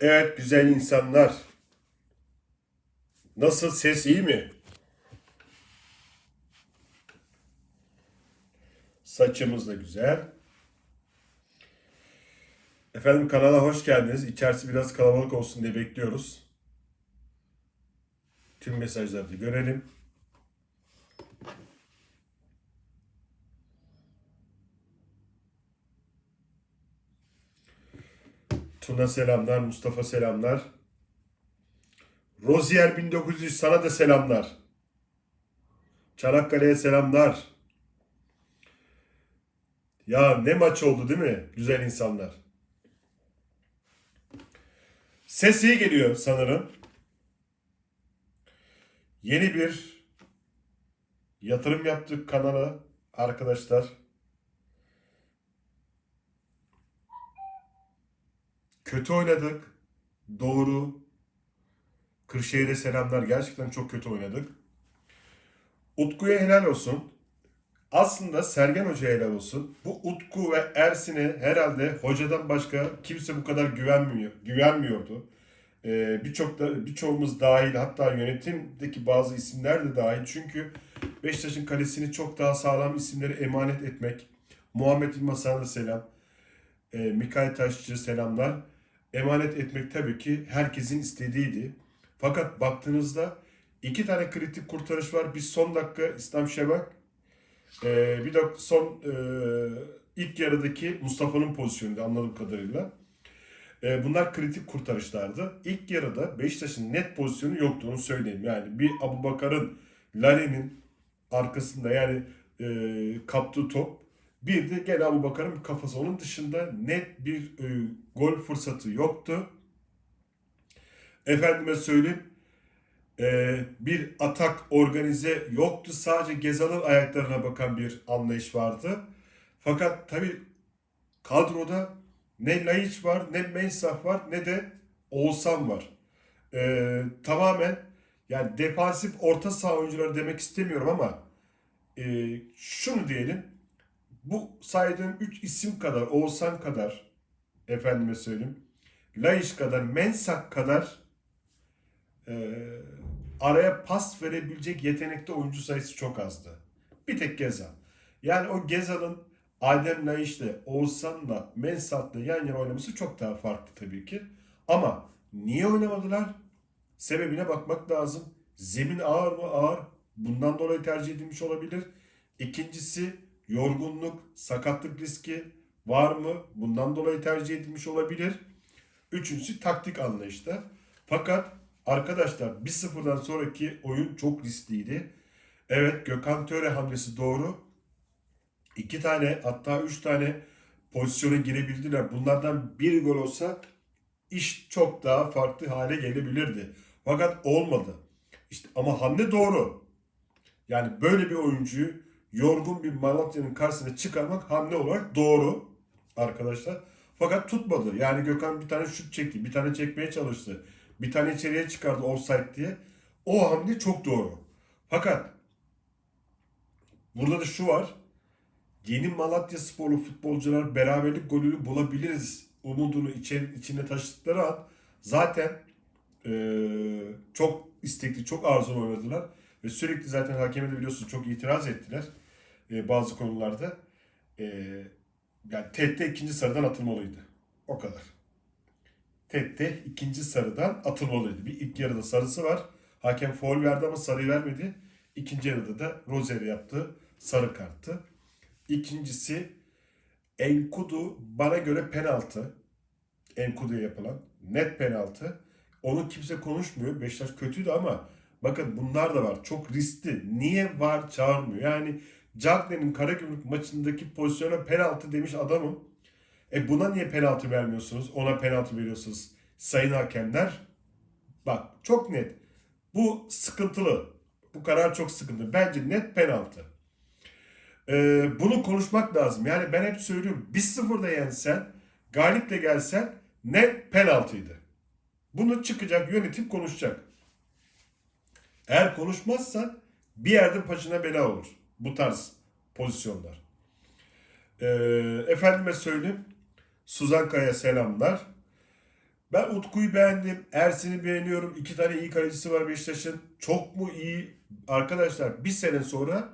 Evet güzel insanlar. Nasıl ses iyi mi? Saçımız da güzel. Efendim kanala hoş geldiniz. İçerisi biraz kalabalık olsun diye bekliyoruz. Tüm mesajları da görelim. Tuna selamlar, Mustafa selamlar. Rozier 1900 sana da selamlar. Çanakkale'ye selamlar. Ya ne maç oldu değil mi? Güzel insanlar. Ses iyi geliyor sanırım. Yeni bir yatırım yaptık kanala arkadaşlar. Kötü oynadık. Doğru. Kırşehir'e selamlar. Gerçekten çok kötü oynadık. Utku'ya helal olsun. Aslında Sergen Hoca'ya helal olsun. Bu Utku ve Ersin'e herhalde hocadan başka kimse bu kadar güvenmiyor, güvenmiyordu. Ee, birçok da birçoğumuz dahil hatta yönetimdeki bazı isimler de dahil. Çünkü Beşiktaş'ın kalesini çok daha sağlam isimlere emanet etmek. Muhammed İlmasan'a selam. E, Mikail Taşçı selamlar. Emanet etmek tabii ki herkesin istediğiydi. Fakat baktığınızda iki tane kritik kurtarış var. Bir son dakika İslam Şebak. e, bir de son e, ilk yarıdaki Mustafa'nın pozisyonuydu anladığım kadarıyla. E, bunlar kritik kurtarışlardı. İlk yarıda Beşiktaş'ın net pozisyonu yoktu onu söyleyeyim. Yani bir Abu Bakar'ın Larin'in arkasında yani e, kaptığı top bir de gene Abu Bakar'ın kafası. Onun dışında net bir e, gol fırsatı yoktu. Efendime söyleyeyim e, bir atak organize yoktu. Sadece Gezal'ın ayaklarına bakan bir anlayış vardı. Fakat tabii kadroda ne Laiç var, ne Mensah var, ne de Oğuzhan var. E, tamamen yani defansif orta saha oyuncuları demek istemiyorum ama e, şunu diyelim bu saydığım 3 isim kadar, Oğuzhan kadar, efendime söyleyeyim, Laiş kadar, Mensak kadar e, araya pas verebilecek yetenekte oyuncu sayısı çok azdı. Bir tek Gezal. Yani o Gezal'ın Adem Laiş'le, Oğuzhan'la, Mensah'la yan yana oynaması çok daha farklı tabii ki. Ama niye oynamadılar? Sebebine bakmak lazım. Zemin ağır mı? Ağır. Bundan dolayı tercih edilmiş olabilir. İkincisi yorgunluk, sakatlık riski var mı? Bundan dolayı tercih edilmiş olabilir. Üçüncüsü taktik anlayışta. Fakat arkadaşlar 1-0'dan sonraki oyun çok riskliydi. Evet Gökhan Töre hamlesi doğru. İki tane hatta üç tane pozisyona girebildiler. Bunlardan bir gol olsa iş çok daha farklı hale gelebilirdi. Fakat olmadı. İşte ama hamle doğru. Yani böyle bir oyuncuyu yorgun bir Malatya'nın karşısına çıkarmak hamle olarak doğru arkadaşlar. Fakat tutmadı. Yani Gökhan bir tane şut çekti. Bir tane çekmeye çalıştı. Bir tane içeriye çıkardı offside diye. O hamle çok doğru. Fakat burada da şu var. Yeni Malatya sporlu futbolcular beraberlik golünü bulabiliriz umudunu içine taşıdıkları an zaten eee, çok istekli, çok arzulu oynadılar. Ve sürekli zaten hakeme de biliyorsunuz çok itiraz ettiler e, bazı konularda. E, yani TT ikinci sarıdan atılmalıydı. O kadar. TT ikinci sarıdan atılmalıydı. Bir ilk yarıda sarısı var. Hakem foul verdi ama sarı vermedi. İkinci yarıda da Rozier yaptı. Sarı karttı. İkincisi Enkudu bana göre penaltı. Enkudu'ya yapılan net penaltı. Onu kimse konuşmuyor. Beşiktaş kötüydü ama bakın bunlar da var. Çok riskli. Niye var çağırmıyor? Yani Cagney'in Karagümrük maçındaki pozisyona penaltı demiş adamım. E buna niye penaltı vermiyorsunuz? Ona penaltı veriyorsunuz. Sayın hakemler. Bak çok net. Bu sıkıntılı. Bu karar çok sıkıntı. Bence net penaltı. Ee, bunu konuşmak lazım. Yani ben hep söylüyorum. 1-0'da yensen, galip de gelsen net penaltıydı. Bunu çıkacak yönetim konuşacak. Eğer konuşmazsan bir yerde başına bela olur. Bu tarz pozisyonlar. Ee, efendime söyleyeyim. Suzan Kaya selamlar. Ben Utku'yu beğendim. Ersin'i beğeniyorum. İki tane iyi kalecisi var Beşiktaş'ın. Çok mu iyi? Arkadaşlar bir sene sonra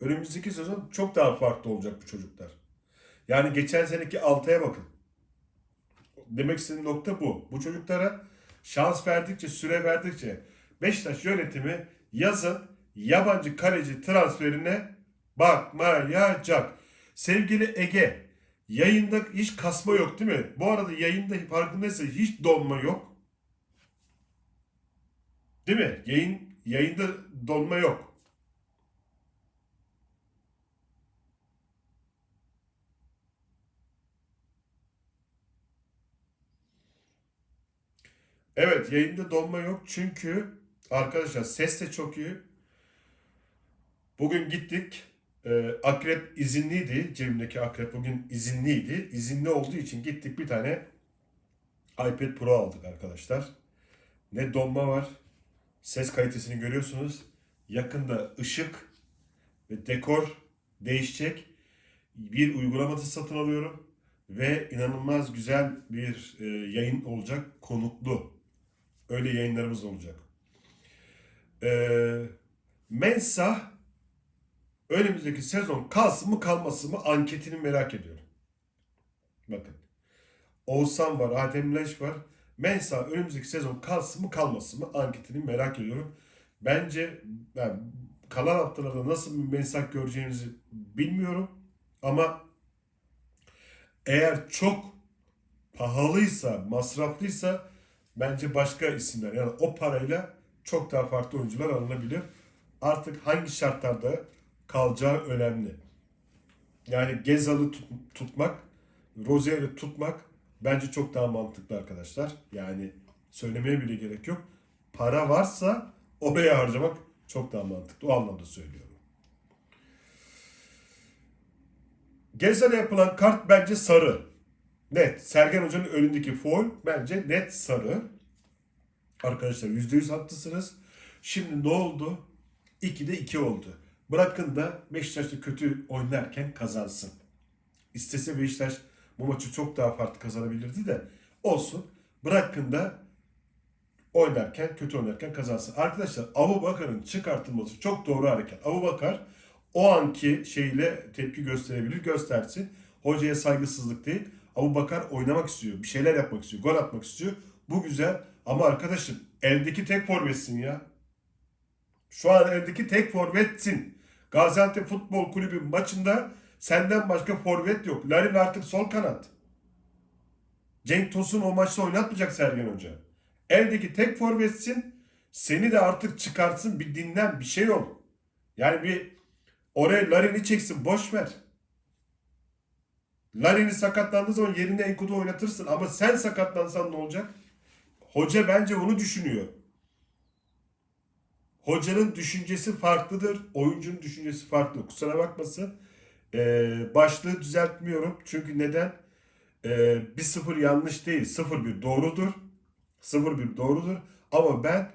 önümüzdeki sezon çok daha farklı olacak bu çocuklar. Yani geçen seneki Altay'a bakın. Demek istediğim nokta bu. Bu çocuklara şans verdikçe, süre verdikçe Beşiktaş yönetimi yazın yabancı kaleci transferine bakmayacak. Sevgili Ege, yayında hiç kasma yok değil mi? Bu arada yayında farkındaysa hiç donma yok. Değil mi? Yayın yayında donma yok. Evet yayında donma yok çünkü arkadaşlar ses de çok iyi. Bugün gittik. Ee, akrep izinliydi. Cebimdeki akrep bugün izinliydi. İzinli olduğu için gittik bir tane iPad Pro aldık arkadaşlar. Ne donma var. Ses kalitesini görüyorsunuz. Yakında ışık ve dekor değişecek. Bir uygulaması satın alıyorum. Ve inanılmaz güzel bir e, yayın olacak. Konuklu. Öyle yayınlarımız olacak. Ee, Mensah önümüzdeki sezon kalsın mı kalmasın mı anketini merak ediyorum. Bakın. Oğuzhan var, Adem Leş var. Mensah önümüzdeki sezon kalsın mı kalmasın mı anketini merak ediyorum. Bence ben kalan haftalarda nasıl bir mensah göreceğimizi bilmiyorum. Ama eğer çok pahalıysa, masraflıysa bence başka isimler yani o parayla çok daha farklı oyuncular alınabilir. Artık hangi şartlarda kalacağı önemli. Yani Gezal'ı tut- tutmak, Rozier'i tutmak bence çok daha mantıklı arkadaşlar. Yani söylemeye bile gerek yok. Para varsa oraya harcamak çok daha mantıklı. O anlamda söylüyorum. Gezal'e yapılan kart bence sarı. Net. Sergen Hoca'nın önündeki foul bence net sarı. Arkadaşlar %100 haklısınız. Şimdi ne oldu? 2'de 2 oldu. Bırakın da Beşiktaş'ta kötü oynarken kazansın. İstese Beşiktaş bu maçı çok daha farklı kazanabilirdi de olsun. Bırakın da oynarken, kötü oynarken kazansın. Arkadaşlar Abu Bakar'ın çıkartılması çok doğru hareket. Abu Bakar o anki şeyle tepki gösterebilir, göstersin. Hocaya saygısızlık değil. Abu Bakar oynamak istiyor, bir şeyler yapmak istiyor, gol atmak istiyor. Bu güzel ama arkadaşım eldeki tek forvetsin ya. Şu an eldeki tek forvetsin. Gaziantep Futbol Kulübü maçında senden başka forvet yok. Larin artık sol kanat. Cenk Tosun o maçta oynatmayacak Sergen Hoca. Eldeki tek forvetsin. Seni de artık çıkartsın bir dinlen bir şey ol. Yani bir oraya Larin'i çeksin boş ver. Larin'i sakatlandığı zaman yerinde Enkudu oynatırsın ama sen sakatlansan ne olacak? Hoca bence onu düşünüyor. Hocanın düşüncesi farklıdır. Oyuncunun düşüncesi farklı. Kusura bakmasın. Ee, başlığı düzeltmiyorum. Çünkü neden? Ee, 1-0 yanlış değil. 0-1 doğrudur. 0-1 doğrudur. Ama ben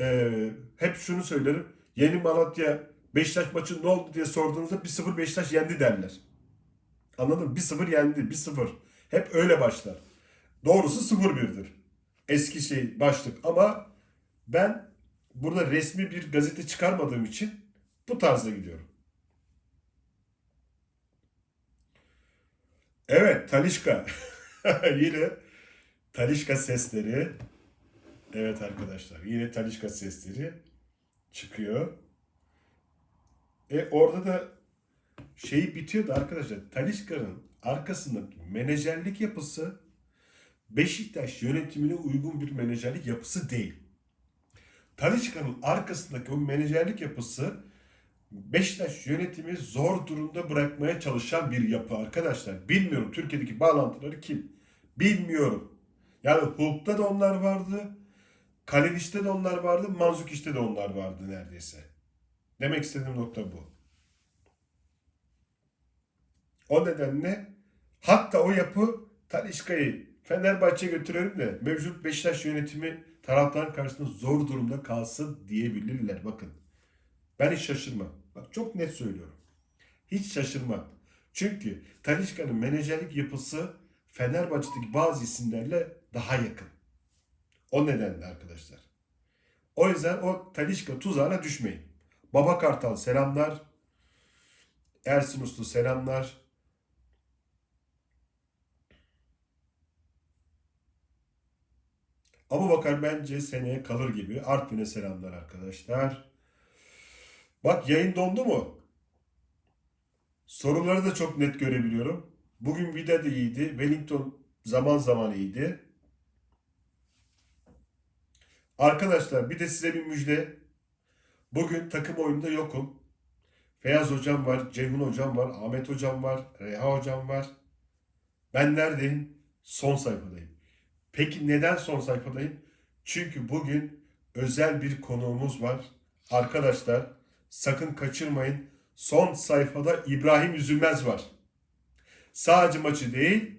e, hep şunu söylerim. Yeni Malatya Beşiktaş maçı ne oldu diye sorduğunuzda 1-0 Beşiktaş yendi derler. Anladın mı? 1-0 yendi. 1-0. Hep öyle başlar. Doğrusu 0-1'dir. Eski şey başlık. Ama ben burada resmi bir gazete çıkarmadığım için bu tarzda gidiyorum. Evet, Talişka. Yine Talişka sesleri. Evet arkadaşlar, yine Talişka sesleri çıkıyor. E orada da şey bitiyordu arkadaşlar. Talişka'nın arkasındaki menajerlik yapısı Beşiktaş yönetimine uygun bir menajerlik yapısı değil. Talişka'nın arkasındaki o menajerlik yapısı Beşiktaş yönetimi zor durumda bırakmaya çalışan bir yapı arkadaşlar. Bilmiyorum Türkiye'deki bağlantıları kim? Bilmiyorum. Yani Hulk'ta da onlar vardı. Kaliniş'te de onlar vardı. Manzukiş'te de onlar vardı neredeyse. Demek istediğim nokta bu. O nedenle hatta o yapı Talişka'yı Fenerbahçe'ye götürelim de mevcut Beşiktaş yönetimi taraftarın karşısında zor durumda kalsın diyebilirler. Bakın ben hiç şaşırmam. Bak çok net söylüyorum. Hiç şaşırmam. Çünkü Talişka'nın menajerlik yapısı Fenerbahçe'deki bazı isimlerle daha yakın. O nedenle arkadaşlar. O yüzden o Talişka tuzağına düşmeyin. Baba Kartal selamlar. Ersin Uslu selamlar. Abu Bakar bence seneye kalır gibi. Artvin'e selamlar arkadaşlar. Bak yayın dondu mu? Soruları da çok net görebiliyorum. Bugün Vida da iyiydi. Wellington zaman zaman iyiydi. Arkadaşlar bir de size bir müjde. Bugün takım oyununda yokum. Feyyaz hocam var, Ceyhun hocam var, Ahmet hocam var, Reha hocam var. Ben neredeyim? Son sayfadayım. Peki neden son sayfadayım? Çünkü bugün özel bir konuğumuz var. Arkadaşlar sakın kaçırmayın. Son sayfada İbrahim Üzülmez var. Sadece maçı değil,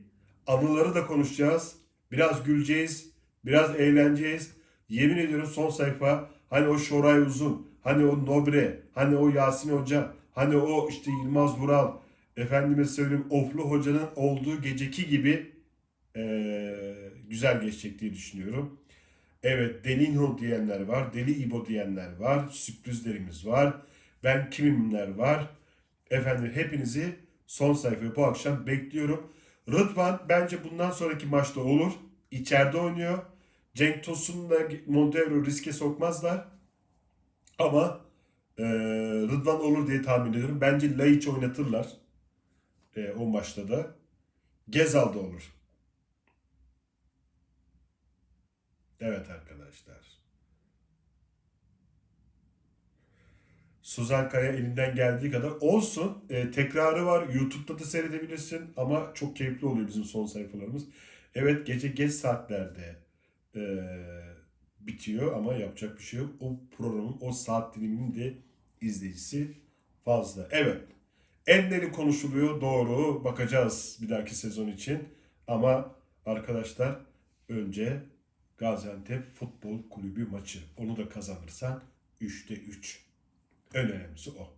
anıları da konuşacağız. Biraz güleceğiz, biraz eğleneceğiz. Yemin ediyorum son sayfa hani o Şoray Uzun, hani o Nobre, hani o Yasin Hoca, hani o işte Yılmaz Vural, efendime söyleyeyim Oflu Hoca'nın olduğu geceki gibi eee, güzel geçecek diye düşünüyorum. Evet Delinho diyenler var, Deli İbo diyenler var, sürprizlerimiz var. Ben kimimler var. Efendim hepinizi son sayfaya bu akşam bekliyorum. Rıdvan bence bundan sonraki maçta olur. İçeride oynuyor. Cenk Tosun'la Montero riske sokmazlar. Ama e, Rıdvan olur diye tahmin ediyorum. Bence Laiç oynatırlar. e, o maçta da. Gezal da olur. Evet arkadaşlar. Suzan Kaya elinden geldiği kadar olsun. E, tekrarı var. YouTube'da da seyredebilirsin ama çok keyifli oluyor bizim son sayfalarımız. Evet gece geç saatlerde e, bitiyor ama yapacak bir şey yok. O programın o saat diliminin de izleyicisi fazla. Evet. Enleri konuşuluyor doğru. Bakacağız bir dahaki sezon için. Ama arkadaşlar önce Gaziantep Futbol Kulübü maçı. Onu da kazanırsan 3'te 3. En önemlisi o.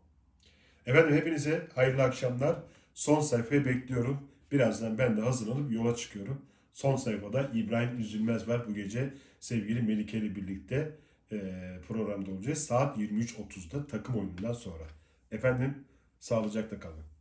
Efendim hepinize hayırlı akşamlar. Son sayfayı bekliyorum. Birazdan ben de hazırlanıp yola çıkıyorum. Son sayfada İbrahim Üzülmez var bu gece. Sevgili Melike ile birlikte programda olacağız. Saat 23.30'da takım oyunundan sonra. Efendim sağlıcakla kalın.